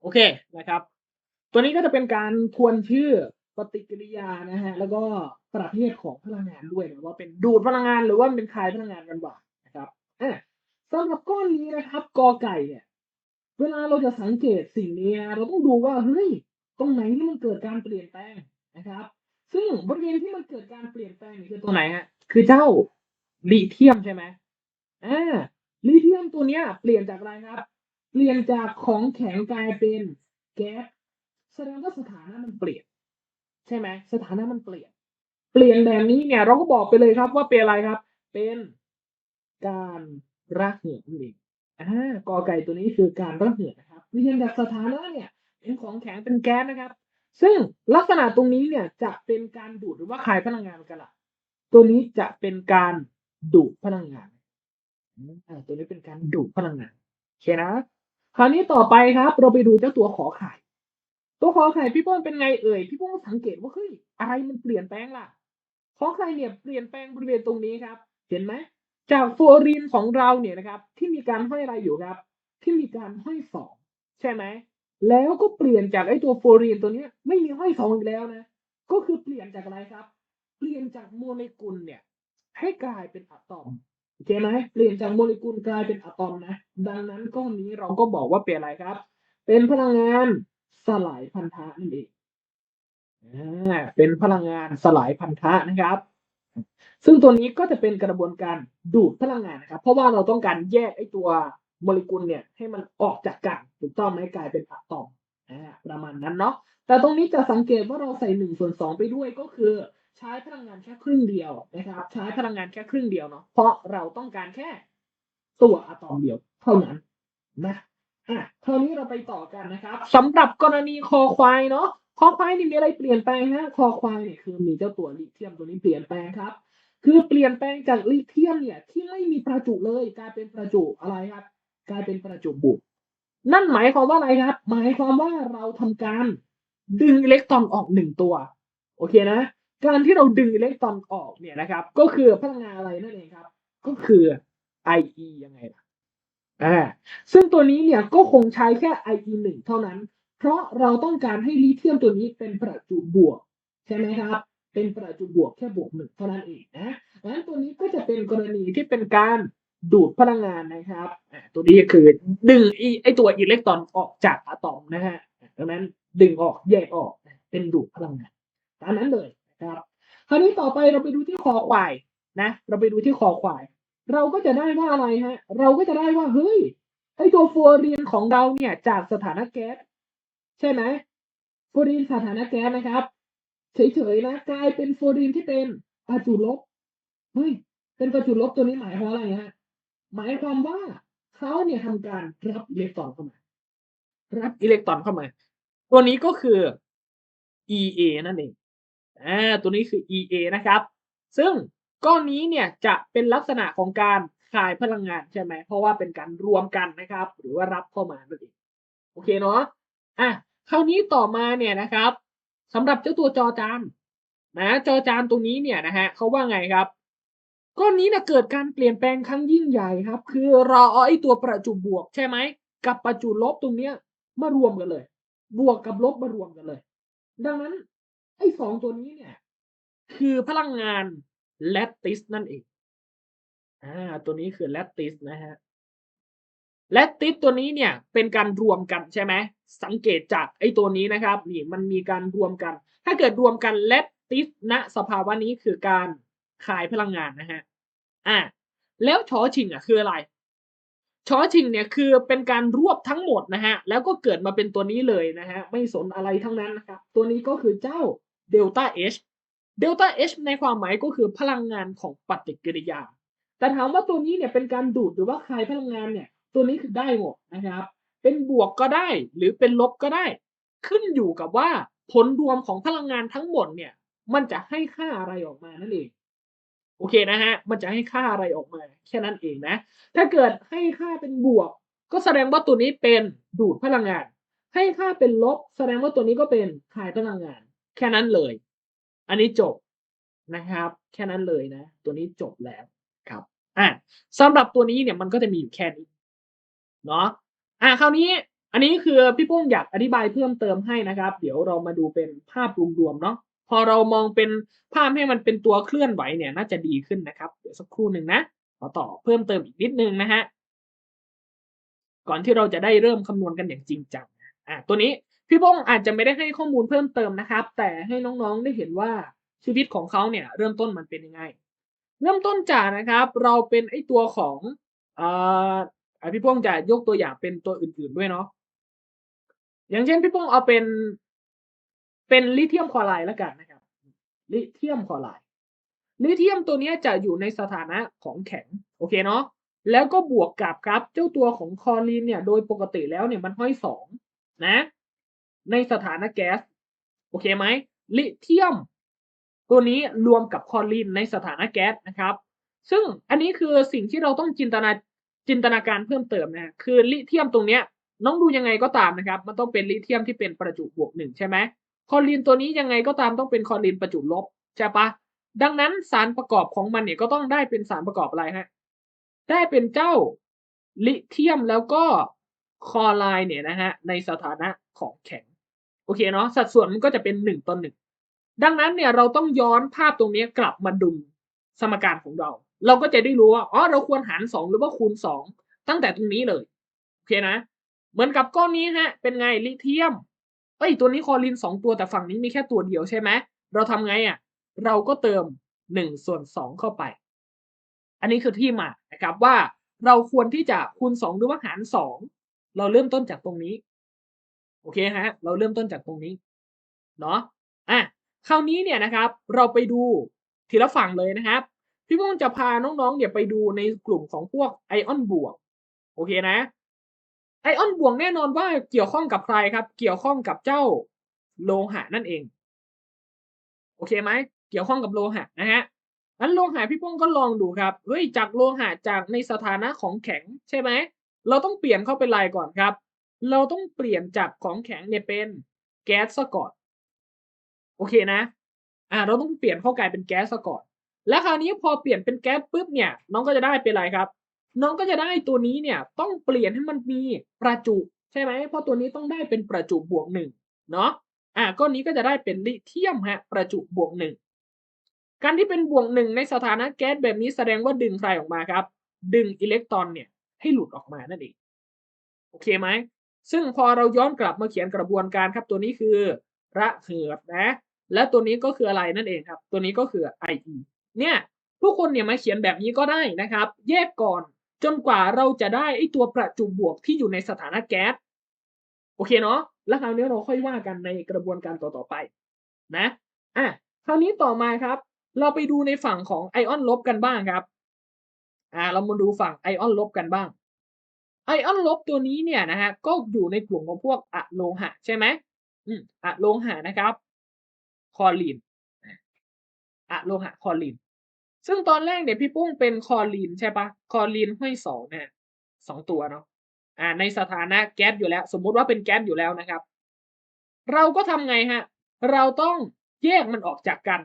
โอเคนะครับ ตัวนี้ก็จะเป็นการทวนชื่อปฏิกิริยานะฮะแล้วก็ประเภทของพลังงานด้วยนะว่าเป็นดูดพลังงานหรือว่าเป็นคายพลังงานกันบ้างนะครับอะสำหรับก้อนนี้นะครับกอไก่เนี่ย เวลาเราจะสังเกตสิ่งนี้เราต้องดูว่าเฮ้ยตรงไหนที่มันเกิดการเปลี่ยนแปลงนะครับ ซึ่งบริเวณที่มันเกิดการเปลี่ยนแปลงนี่คือตัวไหนฮะคือเจ้าลิเทียมใช่ไหมอ่าลิเทียมตัวเนี้ยเปลี่ยนจากอะไรครับ เปลี่ยนจากของแข็งกลายเป็นแก๊สแสดงว่าสถานะมันเปลี่ยน ใช่ไหมสถานะมันเปลี่ยน เปลี่ยนแบบนี้เนี่ย เราก็บอกไปเลยครับว่าเป็นอะไรครับ เป็นการระเหยนั่นเองอ่ากอไก่ตัวนี้คือการระเหยนะครับเปลี่ยนจากสถานะเนี่ยเป็นของแข็งเป็นแก๊สนะครับ ซึ่งลักษณะตรงนี้เนี่ยจะเป็นการดูดหรือว่าคายพลังงานกันละตัวนี้จะเป็นการดูดพลังงานอ่าตัวนี้เป็นการดูดพลังงานโอเคนะ คราวนี้ต่อไปครับ เราไปดูเจ้าตัวขอไข่ ตัวขอไข่พี่ป้อนเป็นไงเอ่ยพี่ป้อนสังเกตว่าเฮ้ยอะไรมันเปลี่ยนแปลงล่ะ ขอไข่เนี่ยเปลี่ยนแปลงบริเวณตรงนี้ครับ เห็นไหมจากฟลูออรีนของเราเนี่ยนะครับ ที่มีการห้อยอะไรอยู่ครับ ที่มีการห้อยสองใช่ไหมแล้วก็เปลี่ยนจากไอ้ตัวฟลูออรีนตัวเนี้ยไม่มีห้อยสองอีกแล้วนะก็คือเปลี่ยนจากอะไรครับ เปลี่ยนจากโมเลกุลเนี่ยให้กลายเป็นอะตอม โอเคไหมเปลี่ยนจากโมเลกุลกลายเป็นอะตอมนะ ดังนั้นก้อนนี้เราก็บอกว่าเป็นอะไรครับ เป็นพลังงานสลายพันธะนั่นเองอ่าเป็นพลังงานสลายพันธะนะครับ ซึ่งตัวนี้ก็จะเป็นกระบวนการดูดพลังงานนะครับ เพราะว่าเราต้องการแยกไอ้ตัวโมเลกุลเนี่ยให้มันออกจากกันถูกต้องไหมกลายเป็นอะตอมอ่าประมาณนั้นเนาะแต่ตรงนี้จะสังเกตว่าเราใส่หนึ่งส่วนสองไปด้วยก็คือ ใช้พลังงานแค่ครึ่งเดียวนะครับ ใช้พลังงานแค่ครึ่งเดียวเนาะเพราะเราต้องการแค่ตัวอะตอมเดียวเท่านั้นนะอะคราวนี้เราไปต่อกันนะครับสำหรับกรณีคอควายเนาะคอควายนี่มีอะไรเปลี่ยนแปลงฮะคอควายเนี่ยคือมีเจ้าตัวลิเธียมตัวนี้เปลี่ยนแปลงครับ คือเปลี่ยนแปลงจากลิเธียมเนี่ย ที่ไม่มีประจุเลย กลายเป็นประจุอะไรครับ กลายเป็นประจุบวกนั่นหมายความว่าอะไรครับ หมายความว่าเราทำการดึงอิเล็กตรอนออกหนึ่งตัว โอเคนะ การที่เราดึงอิเล็กตรอนออกเนี่ยนะครับ ก็คือพลังงานอะไรนั่นเองครับ ก็คือ IE ยังไงล่ะอ่าซึ่งตัวนี้เนี่ยก็คงใช้แค่ IE หนึ่งเท่านั้น เพราะเราต้องการให้ลิเธียมตัวนี้เป็นประจุบวก ใช่ไหมครับ เป็นประจุบวกแค่บวกหนึ่งเท่านั้นเองนะดังนั้นตัวนี้ก็จะเป็นกรณีที่เป็นการดูดพลังงานนะครับตัวนี้คือดึงไอไอตัวอิเล็กตรอนออกจากอะตอมนะฮะดังนั้นดึงออกแยกออกเป็นดูดพลังงานตามนั้นเลย นะครับคราวนี้ต่อไปเราไปดูที่คอควายนะ เราไปดูที่คอควาย เราก็จะได้ว่าอะไรฮะ เราก็จะได้ว่าเฮ้ยไอตัวฟลูออรีนของเราเนี่ยจากสถานะแก๊สใช่ไหมฟลูออรีนสถานะแก๊สนะครับ เฉยๆนะกลายเป็นฟลูออรีนที่เป็นประจุลบเฮ้ยเป็นประจุลบตัวนี้หมายความอะไรฮะหมายความว่าเขาเนี่ยทำการรับอิเล็กตรอนเข้ามา รับอิเล็กตรอนเข้ามา ตัวนี้ก็คือ EA นั่นเอง อ่าตัวนี้คือ EA นะครับ ซึ่งก้อนนี้เนี่ยจะเป็นลักษณะของการคายพลังงานใช่ไหม เพราะว่าเป็นการรวมกันนะครับ หรือว่ารับเข้ามานั่นเองโอเคเนาะอะคราวนี้ต่อมาเนี่ยนะครับสำหรับเจ้าตัวจอจานนะจอจานตรงนี้เนี่ยนะฮะเขาว่าไงครับก้อนนี้นะเกิดการเปลี่ยนแปลงครั้งยิ่งใหญ่ครับ คือเราเอาไอ้ตัวประจุบวกใช่ไหมกับประจุลบตรงเนี้ยมารวมกันเลย บวกกับลบมารวมกันเลย ดังนั้น ไอ้สองตัวนี้เนี่ย คือพลังงานแลตติสนั่นเองอ่าตัวนี้คือแลตติสนะฮะแลตติสตัวนี้เนี่ยเป็นการรวมกันใช่ไหมสังเกตจากไอ้ตัวนี้นะครับนี่มันมีการรวมกัน ถ้าเกิดรวมกันแลตติสณสภาวะนี้คือการขายพลังงานนะฮะอ่าแล้วชอชิงอะคืออะไรชอชิงเนี่ยคือเป็นการรวบทั้งหมดนะฮะแล้วก็เกิดมาเป็นตัวนี้เลยนะฮะไม่สนอะไรทั้งนั้นนะครับตัวนี้ก็คือเจ้า เดลต้าเอชเดลต้าเอชในความหมายก็คือพลังงานของปฏิกิริยา แต่ถามว่าตัวนี้เนี่ยเป็นการดูดหรือว่าคายพลังงานเนี่ยตัวนี้คือได้หมดนะครับ เป็นบวกก็ได้หรือเป็นลบก็ได้ ขึ้นอยู่กับว่าผลรวมของพลังงานทั้งหมดเนี่ยมันจะให้ค่าอะไรออกมานั่นเองโอเคนะฮะ มันจะให้ค่าอะไรออกมา แค่นั้นเองนะ ถ้าเกิดให้ค่าเป็นบวก ก็แสดงว่าตัวนี้เป็นดูดพลังงาน ให้ค่าเป็นลบ แสดงว่าตัวนี้ก็เป็นคายพลังงาน แค่นั้นเลย อันนี้จบนะครับ แค่นั้นเลยนะ ตัวนี้จบแล้วครับอะสำหรับตัวนี้เนี่ยมันก็จะมีอยู่แค่นี้เนาะอะคราวนี้อันนี้คือพี่โป้งอยากอธิบายเพิ่มเติมให้นะครับ เดี๋ยวเรามาดูเป็นภาพรวมๆเนาะพอเรามองเป็นภาพให้มันเป็นตัวเคลื่อนไหวเนี่ยน่าจะดีขึ้นนะครับ เดี๋ยวสักครู่หนึ่งนะขอต่อเพิ่มเติมอีกนิดนึงนะฮะก่อนที่เราจะได้เริ่มคำนวณกันอย่างจริงจังอะตัวนี้ พี่โป้งอาจจะไม่ได้ให้ข้อมูลเพิ่มเติมนะครับ แต่ให้น้องๆได้เห็นว่าชีวิตของเขาเนี่ยเริ่มต้นมันเป็นยังไง เริ่มต้นจากนะครับ เราเป็นไอตัวของเอ่อพี่โป้งจะยกตัวอย่างเป็นตัวอื่น ๆด้วยเนาะอย่างเช่นพี่โป้งเอาเป็น เป็นลิเธียมคลอไรด์แล้วกันนะครับ ลิเธียมคลอไรด์ลิเธียมตัวเนี้ยจะอยู่ในสถานะของแข็งโอเคเนาะแล้วก็บวกกับครับเจ้าตัวของคลอรีนเนี่ย โดยปกติแล้วเนี่ยมันห้อยสองนะ ในสถานะแก๊ส โอเคไหมลิเธียม ตัวนี้รวมกับคลอรีนในสถานะแก๊สนะครับ ซึ่งอันนี้คือสิ่งที่เราต้องจินตนาจินตนาการเพิ่มเติมนะคือลิเธียมตรงเนี้ยน้องดูยังไงก็ตามนะครับ มันต้องเป็นลิเธียมที่เป็นประจุบวกหนึ่งใช่ไหมคลอรีนตัวนี้ยังไงก็ตามต้องเป็นคลอรีนประจุลบใช่ปะดังนั้นสารประกอบของมันเนี่ยก็ต้องได้เป็นสารประกอบอะไรฮะได้เป็นเจ้าลิเธียมแล้วก็คลอไรด์เนี่ยนะฮะในสถานะของแข็ง โอเคเนาะสัดส่วนมันก็จะเป็นหนึ่งต่อหนึ่งดังนั้นเนี่ยเราต้องย้อนภาพตรงนี้กลับมาดูสมการของเรา เราก็จะได้รู้ว่าอ๋อเราควรหารสองหรือว่าคูณสองตั้งแต่ตรงนี้เลยโอเคนะ เหมือนกับก้อนนี้ฮะ เป็นไงลิเธียมเอ้ยตัวนี้คอรีนสองตัวแต่ฝั่งนี้มีแค่ตัวเดียวใช่ไหมเราทำไงอะ เราก็เติมหนึ่งส่วนสองเข้าไป อันนี้คือที่มานะครับว่าเราควรที่จะคูณสองหรือว่าหารสองเราเริ่มต้นจากตรงนี้ โอเคฮะ เราเริ่มต้นจากตรงนี้ เนาะอะคราวนี้เนี่ยนะครับ เราไปดูทีละฝั่งเลยนะครับ พี่พงจะพาน้องๆเนี่ยไปดูในกลุ่มของพวกไอออนบวก โอเคนะ ไอออนบวกแน่นอนว่าเกี่ยวข้องกับใครครับ เกี่ยวข้องกับเจ้าโลหะนั่นเอง โอเคไหม เกี่ยวข้องกับโลหะนะฮะนั้นโลหะพี่ป้องก็ลองดูครับ เฮ้ย จากโลหะจากในสถานะของแข็งใช่ไหม เราต้องเปลี่ยนเข้าเป็นอะไรก่อนครับ เราต้องเปลี่ยนจากของแข็งเนี่ยเป็นแก๊สซะก่อน โอเคนะ อ่า เราต้องเปลี่ยนเข้ากลายเป็นแก๊สซะก่อน และคราวนี้พอเปลี่ยนเป็นแก๊สปุ๊บเนี่ย น้องก็จะได้เป็นอะไรครับ น้องก็จะได้ตัวนี้เนี่ย ต้องเปลี่ยนให้มันมีประจุใช่ไหมเพราะตัวนี้ต้องได้เป็นประจุบวกหนึ่งเนาะ อ่าก้อนนี้ก็จะได้เป็นลิเธียมฮะ ประจุบวกหนึ่งการที่เป็นบวกหนึ่งในสถานะแก๊สแบบนี้แสดงว่าดึงใครออกมาครับ ดึงอิเล็กตรอนเนี่ยให้หลุดออกมานั่นเอง โอเคไหม ซึ่งพอเราย้อนกลับมาเขียนกระบวนการครับ ตัวนี้คือระเหิดนะ และตัวนี้ก็คืออะไรนั่นเองครับ ตัวนี้ก็คือ IE เนี่ยทุกคนเนี่ยมาเขียนแบบนี้ก็ได้นะครับ แยกก่อนจนกว่าเราจะได้ไอตัวประจุบวกที่อยู่ในสถานะแก๊สโอเคเนาะแล้วคราวนี้เราค่อยว่ากันในกระบวนการต่อๆไปนะอะคราวนี้ต่อมาครับ เราไปดูในฝั่งของไอออนลบกันบ้างครับอ่าเรามาดูฝั่งไอออนลบกันบ้าง ไอออนลบตัวนี้เนี่ยนะฮะก็อยู่ในกลุ่มของพวกอะโลหะใช่ไหมอืมอะโลหะนะครับ คอลีนอะโลหะคอลีน ซึ่งตอนแรกเนี่ยพี่ปุ้งเป็นคอลีนใช่ปะคอลีนห้อยสองเนี่ยสองตัวเนาะอ่าในสถานะแก๊สอยู่แล้ว สมมุติว่าเป็นแก๊สอยู่แล้วนะครับ เราก็ทำไงฮะ เราต้องแยกมันออกจากกัน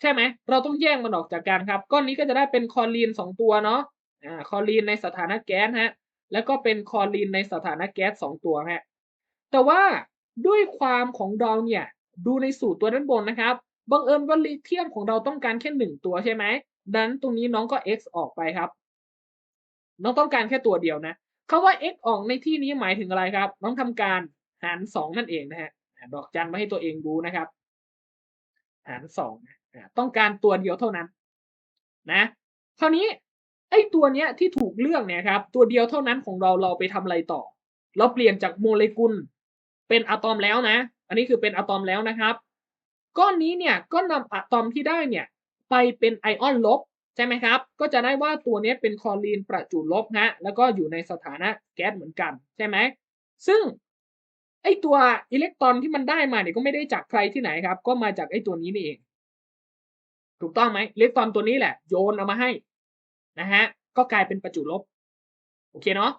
ใช่ไหมเราต้องแยกมันออกจากกันครับ ก้อนนี้ก็จะได้เป็นคอลีนสองตัวเนาะอ่าคอลีนในสถานะแก๊สฮะ แล้วก็เป็นคอลีนในสถานะแก๊สสองตัวฮะแต่ว่าด้วยความของเราเนี่ยดูในสูตรตัวด้านบนนะครับบังเอิญว่าลิเธียมของเราต้องการแค่หนึ่งตัวใช่ไหมดังนั้นตรงนี้น้องก็ x ออกไปครับ น้องต้องการแค่ตัวเดียวนะคาว่า x ออกในที่นี้หมายถึงอะไรครับ น้องทำการหารสองนั่นเองนะฮะดอกจันมาให้ตัวเองดูนะครับ หารสองนะต้องการตัวเดียวเท่านั้น นะคราวนี้ ไอ้ตัวเนี้ยที่ถูกเลือกเนี่ยครับ ตัวเดียวเท่านั้นของเราเราไปทำอะไรต่อ เราเปลี่ยนจากโมเลกุลเป็นอะตอมแล้วนะ อันนี้คือเป็นอะตอมแล้วนะครับ ก้อนนี้เนี่ยก็นำอะตอมที่ได้เนี่ยไปเป็นไอออนลบใช่ไหมครับ ก็จะได้ว่าตัวนี้เป็นคลอรีนประจุลบฮะ แล้วก็อยู่ในสถานะแก๊สเหมือนกันใช่ไหม ซึ่งไอตัวอิเล็กตรอนที่มันได้มาเนี่ยก็ไม่ได้จากใครที่ไหนครับ ก็มาจากไอตัวนี้นี่เอง ถูกต้องไหมอิเล็กตรอนตัวนี้แหละ โยนเอามาให้ นะฮะก็กลายเป็นประจุลบโอเคเนาะ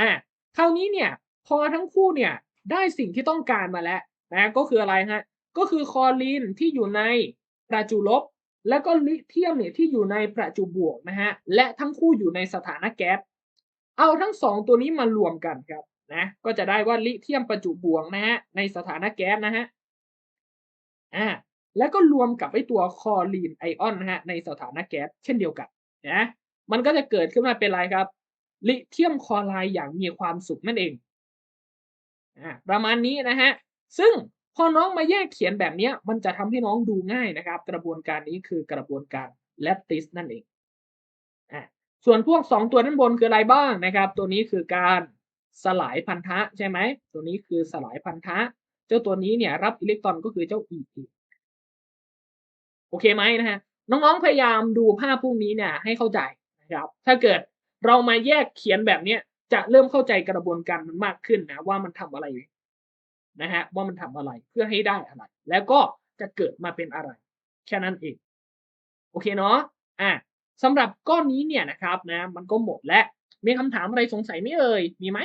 อ่าคราวนี้เนี่ยพอทั้งคู่เนี่ยได้สิ่งที่ต้องการมาแล้วนะก็คืออะไรฮะก็คือคลอรีนที่อยู่ในประจุลบ แล้วก็ลิเธียมเนี่ยที่อยู่ในประจุบวกนะฮะและทั้งคู่อยู่ในสถานะแก๊สเอาทั้งสองตัวนี้มารวมกันครับนะก็จะได้ว่าลิเธียมประจุบวกนะฮะในสถานะแก๊สนะฮะอ่าแล้วก็รวมกับไอตัวคลอรีนไอออนนะฮะในสถานะแก๊สเช่นเดียวกันนะ มันก็จะเกิดขึ้นมาเป็นอะไรครับ ลิเธียมคลอไรด์อย่างมีความสุขนั่นเองอ่าประมาณนี้นะฮะ ซึ่งพอน้องมาแยกเขียนแบบนี้มันจะทำให้น้องดูง่ายนะครับ กระบวนการนี้คือกระบวนการแลปติสนั่นเองอ่าส่วนพวก 2 ตัวด้านบนคืออะไรบ้างนะครับ ตัวนี้คือการสลายพันธะใช่ไหม ตัวนี้คือสลายพันธะ เจ้าตัวนี้เนี่ยรับอิเล็กตรอนก็คือเจ้า e โอเคไหมนะฮะ น้องๆพยายามดูภาพพวกนี้เนี่ยให้เข้าใจ นะครับ ถ้าเกิดเรามาแยกเขียนแบบเนี้ยจะเริ่มเข้าใจกระบวนการมันมากขึ้นนะว่ามันทำอะไรนะฮะว่ามันทำอะไรเพื่อให้ได้อะไร แล้วก็จะเกิดมาเป็นอะไร แค่นั้นเอง โอเคเนาะอะสำหรับก้อนนี้เนี่ยนะครับนะมันก็หมดแล้วมีคำถามอะไรสงสัยไหมเอ่ยมีไหม